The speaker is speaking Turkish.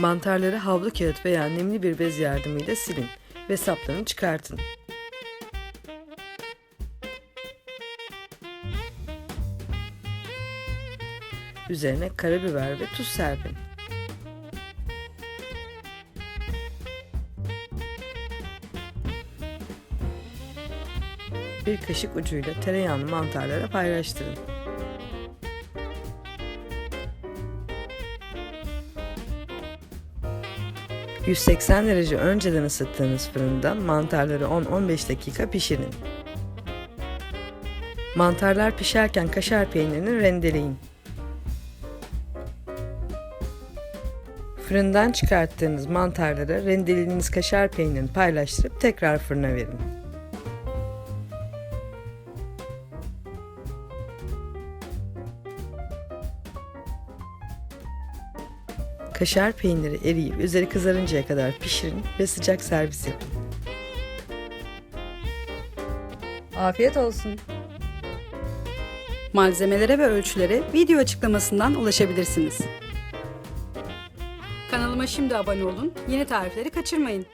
Mantarları havlu kağıt veya nemli bir bez yardımıyla silin ve saplarını çıkartın. Üzerine karabiber ve tuz serpin. Bir kaşık ucuyla tereyağını mantarlara paylaştırın. ...180 derece önceden ısıttığınız fırında mantarları 10-15 dakika pişirin. Mantarlar pişerken kaşar peynirini rendeleyin. Fırından çıkarttığınız mantarlara rendelediğiniz kaşar peynirini paylaştırıp tekrar fırına verin. Kaşar peyniri eriyip üzeri kızarıncaya kadar pişirin ve sıcak servis yapın. Afiyet olsun. Malzemelere ve ölçülere video açıklamasından ulaşabilirsiniz. Kanalıma şimdi abone olun, yeni tarifleri kaçırmayın.